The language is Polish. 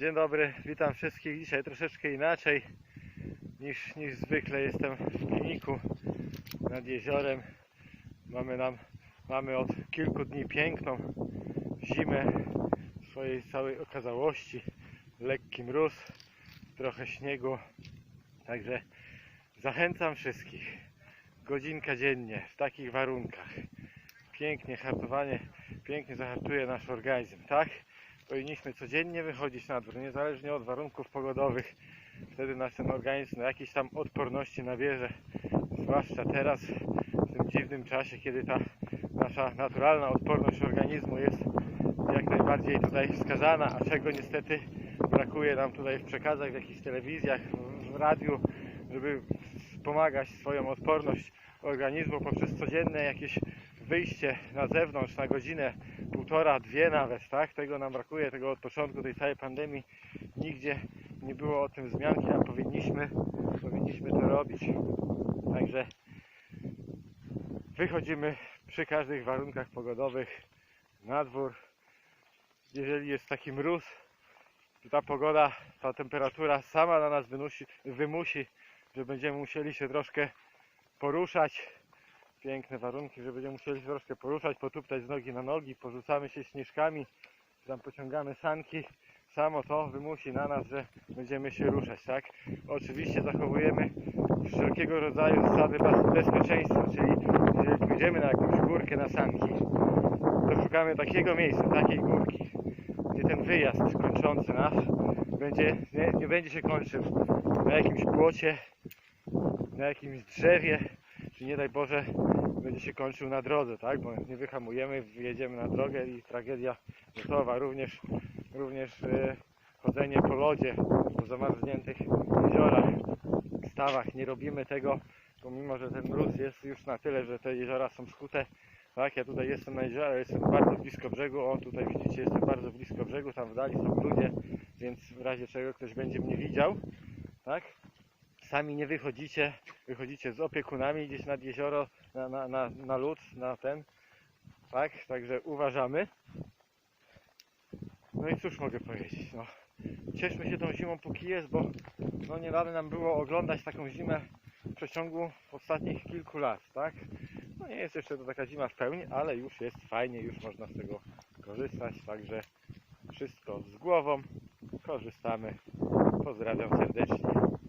Dzień dobry, witam wszystkich. Dzisiaj troszeczkę inaczej niż, niż zwykle. Jestem w kliniku nad jeziorem. Mamy, nam, mamy od kilku dni piękną zimę w swojej całej okazałości. Lekki mróz, trochę śniegu. Także zachęcam wszystkich. Godzinka dziennie w takich warunkach. Pięknie hartowanie, pięknie zahartuje nasz organizm, tak? Powinniśmy codziennie wychodzić na dwór, niezależnie od warunków pogodowych. Wtedy nasz ten organizm na jakiejś tam odporności nabierze. Zwłaszcza teraz, w tym dziwnym czasie, kiedy ta nasza naturalna odporność organizmu jest jak najbardziej tutaj wskazana, a czego niestety brakuje nam tutaj w przekazach, w jakichś telewizjach, w radiu, żeby wspomagać swoją odporność organizmu poprzez codzienne jakieś wyjście na zewnątrz na godzinę, półtora, dwie nawet, tak? Tego nam brakuje, tego od początku tej całej pandemii nigdzie nie było o tym wzmianki, a powinniśmy, powinniśmy to robić. Także wychodzimy przy każdych warunkach pogodowych na dwór. Jeżeli jest taki mróz, to ta pogoda, ta temperatura sama na nas wymusi, wymusi że będziemy musieli się troszkę poruszać, piękne warunki, że będziemy musieli się troszkę poruszać, potuptać z nogi na nogi, porzucamy się śnieżkami, tam pociągamy sanki. Samo to wymusi na nas, że będziemy się ruszać, tak? Oczywiście zachowujemy wszelkiego rodzaju zasady bez- bezpieczeństwa, czyli jeżeli pójdziemy na jakąś górkę na sanki, to szukamy takiego miejsca, takiej górki, gdzie ten wyjazd kończący nas będzie, nie, nie będzie się kończył na jakimś płocie, na jakimś drzewie, czy nie daj Boże będzie się kończył na drodze, tak? Bo nie wyhamujemy, wjedziemy na drogę i tragedia gotowa. Również, również e, chodzenie po lodzie, po zamarzniętych jeziorach, stawach. Nie robimy tego, pomimo że ten mróz jest już na tyle, że te jeziora są skute. Tak, ja tutaj jestem na jeziorze, jestem bardzo blisko brzegu. O, tutaj widzicie, jestem bardzo blisko brzegu, tam w dali są ludzie, więc w razie czego ktoś będzie mnie widział, tak? Sami nie wychodzicie, wychodzicie z opiekunami gdzieś nad jezioro, na, na, na, na lód, na ten, tak? Także uważamy. No i cóż mogę powiedzieć, no. Cieszmy się tą zimą póki jest, bo no nie dane nam było oglądać taką zimę w przeciągu ostatnich kilku lat, tak? No nie jest jeszcze to taka zima w pełni, ale już jest fajnie, już można z tego korzystać, także wszystko z głową, korzystamy. Pozdrawiam serdecznie.